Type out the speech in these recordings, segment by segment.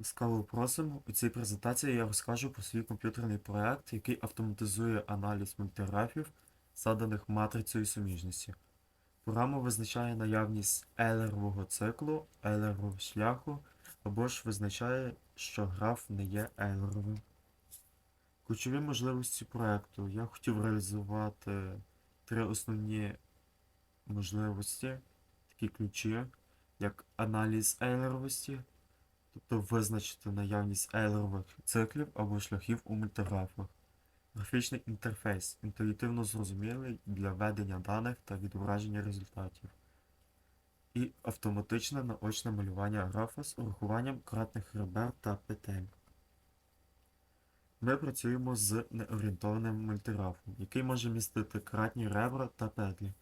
Ласкаво просимо. У цій презентації я розкажу про свій комп'ютерний проект, який автоматизує аналіз мультиграфів, заданих матрицею суміжності. Програма визначає наявність ейлерового циклу, ейлерового шляху, або ж визначає, що граф не є ейлеровим. Ключові можливості проекту. Я хотів реалізувати три основні можливості, такі ключі, як аналіз ейлеровості, тобто визначити наявність ейлерових циклів або шляхів у мультиграфах. Графічний інтерфейс інтуїтивно зрозумілий для ведення даних та відображення результатів. І автоматичне наочне малювання графа з урахуванням кратних ребер та петель. Ми працюємо з неорієнтованим мультиграфом, який може містити кратні ребра та петлі.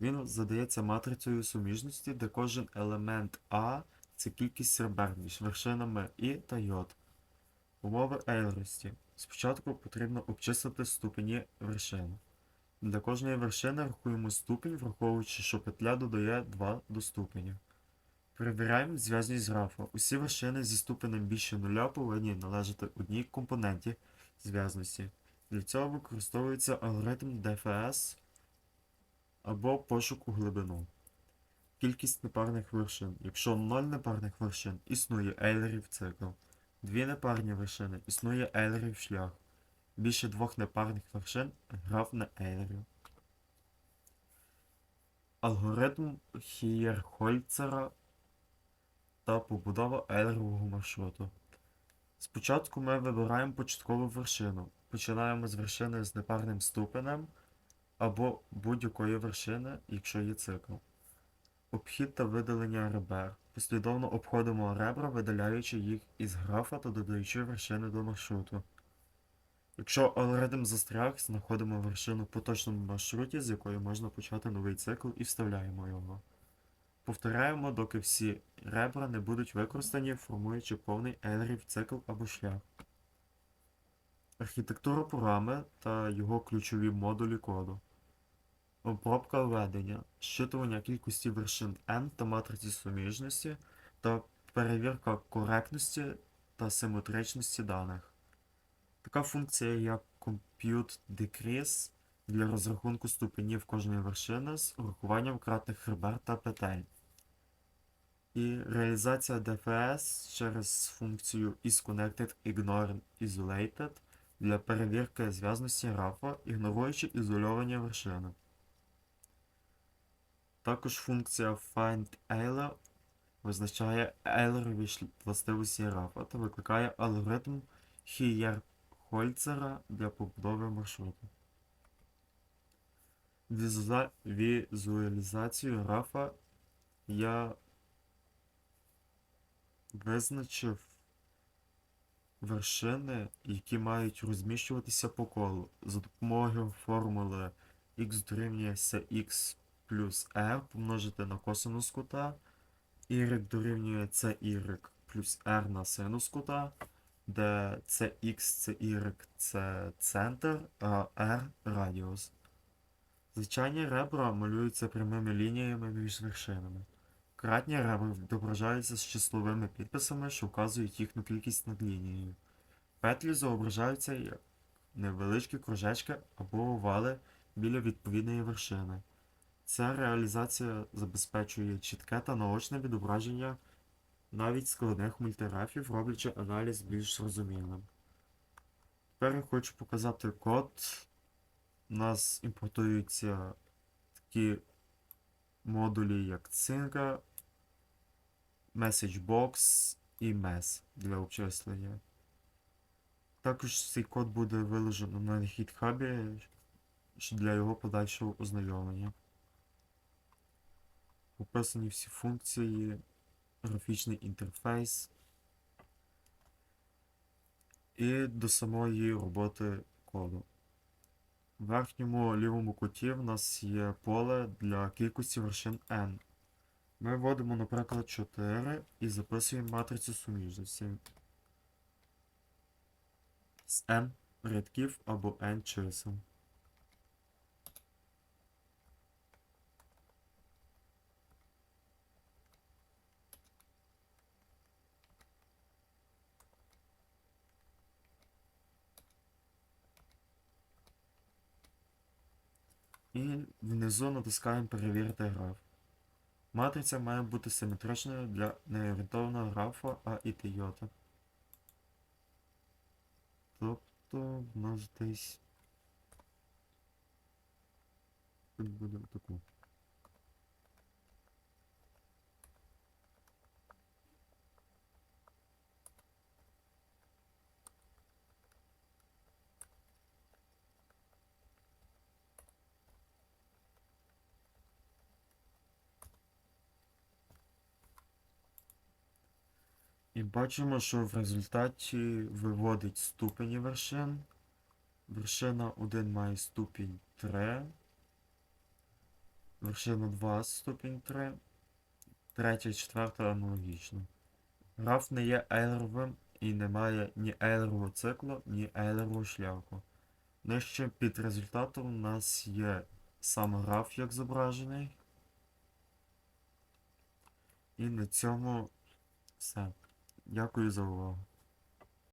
Він задається матрицею суміжності, де кожен елемент А це кількість ребер між вершинами І та J. Умови ейлерості. Спочатку потрібно обчислити ступені вершин. Для кожної вершини рахуємо ступінь, враховуючи, що петля додає 2 до ступеня. Перевіряємо зв'язність графа. Усі вершини зі ступенем більше нуля повинні належати одній компоненті зв'язності. Для цього використовується алгоритм DFS або пошук у глибину. Кількість непарних вершин. Якщо 0 непарних вершин, існує ейлерів цикл. Дві непарні вершини існує ейлерів шлях. Більше двох непарних вершин граф на ейлерів. Алгоритм Хієрхольцера та побудова ейлерового маршруту. Спочатку ми вибираємо початкову вершину. Починаємо з вершини з непарним ступенем або будь-якої вершини, якщо є цикл. Обхід та видалення ребер. Послідовно обходимо ребра, видаляючи їх із графа та додаючи вершини до маршруту. Якщо алгоритм застряг, знаходимо вершину в поточному маршруті, з якої можна почати новий цикл і вставляємо його. Повторяємо, доки всі ребра не будуть використані, формуючи повний ейлерів цикл або шлях. Архітектура програми та його ключові модулі коду. Обробка введення, щитування кількості вершин n та матриці суміжності та перевірка коректності та симетричності даних. Така функція як Compute Decrease для розрахунку ступенів кожної вершини з урахуванням кратних ребер та петель. І реалізація DFS через функцію isConnected Ignore Isolated для перевірки зв'язності графа, ігноруючи ізольовані вершини. Також функція FindEiler визначає ейлерові властивості графа та викликає алгоритм Хієрхольцера для побудови маршруту. Візуа- Візуалізацію графа я визначив вершини, які мають розміщуватися по колу за допомогою формули x дорівнює cx плюс r помножити на косинус кута, y дорівнює cy плюс r на синус кута, де cx, cy це центр, а r радіус. Звичайні ребра малюються прямими лініями між вершинами. Кратні ребра відображаються з числовими підписами, що вказують їхню кількість над лінією. Петлі зображаються як невеличкі кружечки або овали біля відповідної вершини. Ця реалізація забезпечує чітке та наочне відображення навіть складних мультиграфів, роблячи аналіз більш зрозумілим. Тепер я хочу показати код. У нас імпортуються такі модулі, як Cinga, MessageBox і MES для обчислення. Також цей код буде виложено на GitHub для його подальшого ознайомлення. Описані всі функції, графічний інтерфейс і до самої роботи коду. В верхньому лівому куті в нас є поле для кількості вершин n. Ми вводимо, наприклад, 4 і записуємо матрицю суміжності з n рядків або n чисел. І внизу натискаємо перевірити граф. Матриця має бути симетричною для неорієнтованого графа А і Тойота. Тобто в нас десь тут буде таку. І бачимо, що в результаті виводить ступені вершин. Вершина 1 має ступінь 3. Вершина 2 ступінь 3. Третя і четверта аналогічно. Граф не є ейлеровим і не має ні ейлерового циклу, ні ейлерового шляху. Нижче під результатом у нас є сам граф як зображений. І на цьому все. Дякую за увагу.